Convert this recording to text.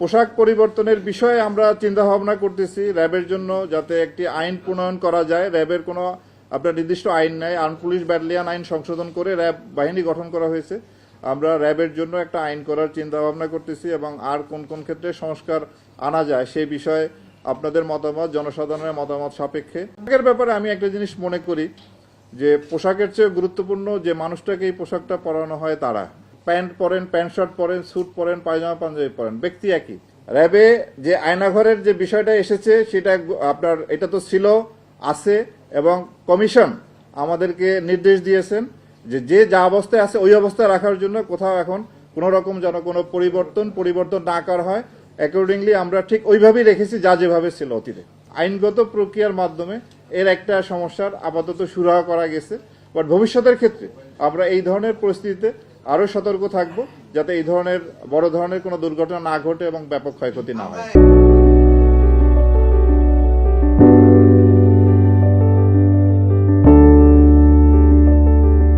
পোশাক পরিবর্তনের বিষয়ে আমরা চিন্তা ভাবনা করতেছি র্যাবের জন্য যাতে একটি আইন প্রণয়ন করা যায়। র্যাবের কোনো আপনার নির্দিষ্ট আইন নাই। আর্ম পুলিশ ব্যাটালিয়ান আইন সংশোধন করে র্যাব বাহিনী গঠন করা হয়েছে। আমরা র্যাবের জন্য একটা আইন করার চিন্তা ভাবনা করতেছি এবং আর কোন কোন ক্ষেত্রে সংস্কার আনা যায় সেই বিষয়ে আপনাদের মতামত, জনসাধারণের মতামত সাপেক্ষে। পোশাকের ব্যাপারে আমি একটা জিনিস মনে করি যে পোশাকের চেয়ে গুরুত্বপূর্ণ যে মানুষটাকে এই পোশাকটা পরানো হয় তারা। প্যান্ট পরেন, প্যান্ট শার্ট পরেন, স্যুট পরেন, পায়জামা, পাঞ্জাবি পরেন, ব্যক্তি একই। র্যাবে যে আয়নাঘরের যে বিষয়টা এসেছে, সেটা আপনার, এটা তো ছিল, আছে, এবং কমিশন আমাদেরকে নির্দেশ দিয়েছেন যে যে যা অবস্থায় আছে, ওই অবস্থায় রাখার জন্য কোথাও এখন কোনো রকম যেন কোনো পরিবর্তন পরিবর্তন না করা হয়। অ্যাকর্ডিংলি আমরা ঠিক ওইভাবেই রেখেছি, যা যেভাবে ছিল অতীতে। আইনগত প্রক্রিয়ার মাধ্যমে এর একটা সমস্যার আপাতত সুরাহা করা গেছে। বাট ভবিষ্যতের ক্ষেত্রে আমরা এই ধরনের পরিস্থিতিতে আরও সতর্ক থাকব যাতে এই ধরনের, বড় ধরনের কোনো দুর্ঘটনা না ঘটে এবং ব্যাপক ক্ষয়ক্ষতি না হয়।